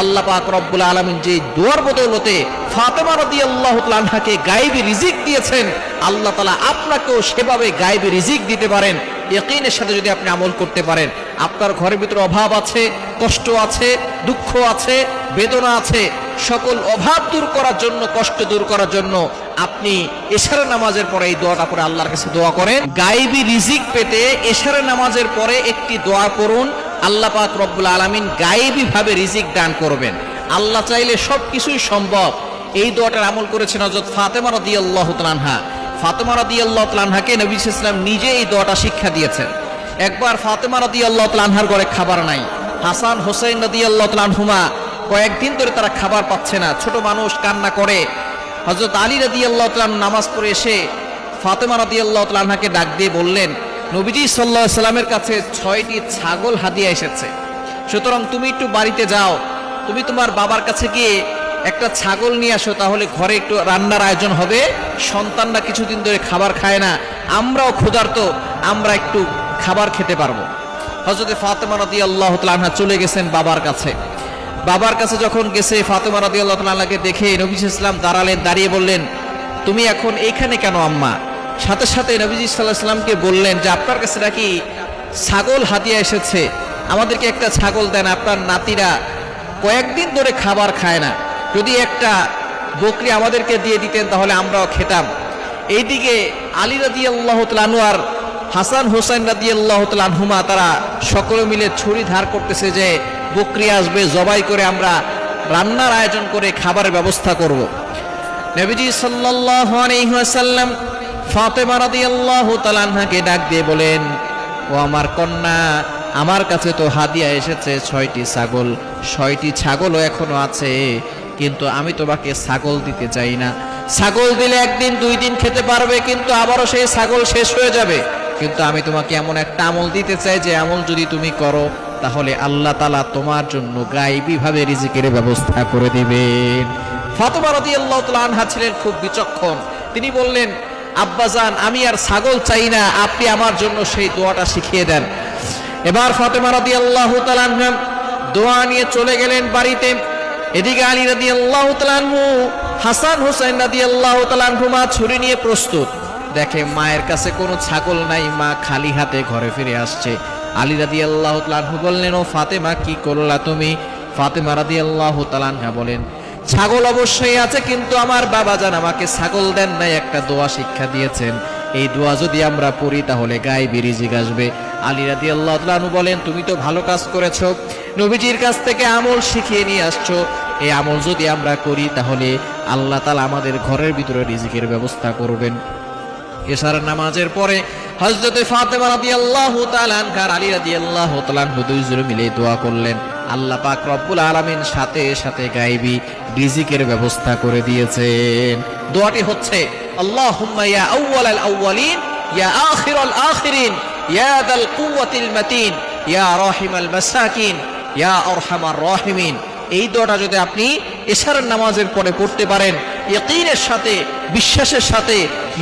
আল্লাহ পাক রব্বুল আলমিন যে দোয়ার বদৌলতে ফাতেমা রদি আল্লাহ গায়েবী রিজিক দিয়েছেন, আল্লাহ তালা আপনাকেও সেভাবে গায়েবী রিজিক দিতে পারেন। ইয়কিনের সাথে যদি আপনি আমল করতে পারেন, আপনার ঘরের ভিতরে অভাব আছে, কষ্ট আছে, দুঃখ আছে, বেদনা আছে, সকল অভাব দূর করার জন্য, কষ্ট দূর করার জন্য আপনি এশারা নামাজের পরে এই দোয়াটা পরে আল্লাহর কাছে দোয়া করেন। গাইবি রিজিক পেতে এশারা নামাজের পরে একটি দোয়া করুন আল্লাহ পাক রব্বুল আলামিন গাইবি ভাবে রিজিক দান করবেন। আল্লাহ চাইলে সব কিছুই সম্ভব। এই দোয়াটার আমল করেছেন হযরত ফাতেমা রাদিয়াল্লাহু তাআলা ফাতেমা রাদিয়াল্লাহু তাআলাকে নবী ইসলাম নিজে এই দোয়াটা শিক্ষা দিয়েছেন। একবার ফাতেমা রাদিয়াল্লাহু তাআলার ঘরে খাবার নাই। হাসান হোসেন রাদিয়াল্লাহু তাআলাহুমা কয়েকদিন ধরে তারা খাবার পাচ্ছে না। ছোট মানুষ কান্না করে। হজরত আলী রাদি আল্লাহ নামাজ পড়ে এসে ফাতেমা রাদি আল্লাহ তালাহাকে ডাক দিয়ে বললেন নবীজি সাল্লাহ সাল্লামের কাছে ছয়টি ছাগল হাদিয়া এসেছে। সুতরাং তুমি একটু বাড়িতে যাও, তুমি তোমার বাবার কাছে গিয়ে একটা ছাগল নিয়ে আসো, তাহলে ঘরে একটু রান্নার আয়োজন হবে। সন্তানরা কিছুদিন ধরে খাবার খায় না, আমরাও ক্ষুধার্ত, আমরা একটু খাবার খেতে পারব। হজরতে ফাতেমা রাদি আল্লাহ তালাহা চলে গেছেন বাবার কাছে। বাবার কাছে যখন গেছে, ফাতেমা রাদি আল্লাহ তালাকে দেখে নবীজ ইসলাম দাঁড়ালেন, দাঁড়িয়ে বললেন, তুমি এখন এইখানে কেন আম্মা? সাথে সাথে নবীজ সাল্লাহ সাল্লামকে বললেন যে, আপনার কাছে নাকি ছাগল হাতিয়া এসেছে। আমাদেরকে একটা ছাগল দেন, আপনার নাতিরা কয়েকদিন ধরে খাবার খায় না। যদি একটা বকরি আমাদেরকে দিয়ে দিতেন, তাহলে আমরাও খেতাম। এইদিকে আলী রাদি আল্লাহ তালানু আর হাসান হোসেন রাদি আল্লাহ তালানহুমা তারা সকলে মিলে ছুরি ধার করতেছে যে, বকরি আসবে, জবাই করে আমরা রান্নার আয়োজন করে খাবারের ব্যবস্থা করব। নবীজি সাল্লাল্লাহু আলাইহি ওয়াসাল্লাম ফাতেমা ডাক দিয়ে বলেন, ও আমার কন্যা, আমার কাছে তো হাদিয়া এসেছে, ছয়টি ছাগল। ছয়টি ছাগলও এখনও আছে, কিন্তু আমি তোমাকে ছাগল দিতে চাই না। ছাগল দিলে একদিন, দুই দিন খেতে পারবে, কিন্তু আবারও সেই ছাগল শেষ হয়ে যাবে। কিন্তু আমি তোমাকে এমন একটা আমল দিতে চাই যে, আমল যদি তুমি করো, তাহলে আল্লাহ তালা তোমার জন্য গাইবি ভাবে রিজিকের ব্যবস্থা করে দিবেন। ফাতেমা রাদিয়াল্লাহু তাআলা আনহা ছিলেন খুব বিচক্ষণ। তিনি বললেন আব্বাজান আমি আর ছাগল চাই না, আপনি আমার জন্য সেই দোয়াটা শিখিয়ে দেন। এবার ফাতেমা তাআলা আনহা দোয়া নিয়ে চলে গেলেন বাড়িতে। এদিকে আলী তাআলা আনহু, হাসান হোসেন রাদিয়াল্লাহু তাআলা আনহুমা ছুরি নিয়ে প্রস্তুত। দেখে মায়ের কাছে কোনো ছাগল নাই, মা খালি হাতে ঘরে ফিরে আসছে। আলী রাদি আল্লাহ বললেন, ও ফাতেমা, কি করলা তুমি? ফাতেমা রাদি আল্লাহ বলেন ছাগল অবশ্যই আছে, কিন্তু আমার বাবা জান আমাকে ছাগল দেন নাই, একটা দোয়া শিক্ষা দিয়েছেন। এই দোয়া যদি আমরা পড়ি, তাহলে গায়ে বিরিজিক আসবে। আলী রাদি আল্লাহ বলেন, তুমি তো ভালো কাজ করেছ, নবীজির কাছ থেকে আমল শিখিয়ে নিয়ে আসছো। এই আমল যদি আমরা করি, তাহলে আল্লাহ তালা আমাদের ঘরের ভিতরে রিজিকের ব্যবস্থা করবেন। এশার নামাজের পরে হজরতে ফাতেমা রাদিয়াল্লাহু তাআলা আনহার আলী রাদিয়াল্লাহু তাআলা আনহু দুইজন মিলে দোয়া করলেন। আল্লাহ পাক রব্বুল আলামিন সাথে সাথে গায়বী রিজিকের ব্যবস্থা করে দিয়েছেন। দোয়াটি হচ্ছে, আল্লাহুম্মা ইয়া আউওয়ালাল আউওয়ালিন, ইয়া আখিরাল আখিরিন, ইয়া দাল কুওয়াতিল মাতিন, ইয়া রাহিমাল মাসাকিন, ইয়া আরহামার রাহিমিন। এই দোয়াটা যদি আপনি এশারের নামাজের পরে পড়তে পারেন, ইয়কিনের সাথে, বিশ্বাসের সাথে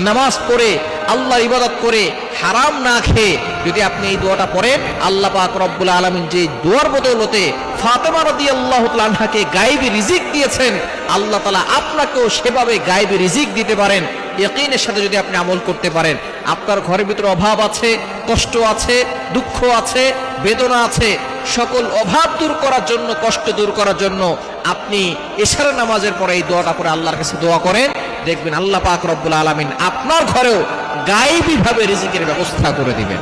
নামাজ পড়ে আল্লাহর ইবাদত করে হারাম না খেয়ে যদি আপনি এই দোয়াটা পড়েন, আল্লাহ পাক রব্বুল আলামিন যে দোয়ার বদৌলতে ফাতেমা রাদিয়াল্লাহু তাআলাকে গায়েবী রিজিক দিয়েছেন, আল্লাহ তালা আপনাকেও সেভাবে গায়েবী রিজিক দিতে পারেন। ইয়কিনের সাথে যদি আপনি আমল করতে পারেন, আপনার ঘরের ভিতরে অভাব আছে, কষ্ট আছে, দুঃখ আছে, বেদনা আছে, সকল অভাব দূর করার জন্য, কষ্ট দূর করার জন্য আপনি এশারা নামাজের পরে এই দোয়াটা করে আল্লাহর কাছে দোয়া করেন। দেখবেন আল্লাহ পাক রব্বুল আলামিন আপনার ঘরেও গায়েবী ভাবে রিজিকের ব্যবস্থা করে দিবেন।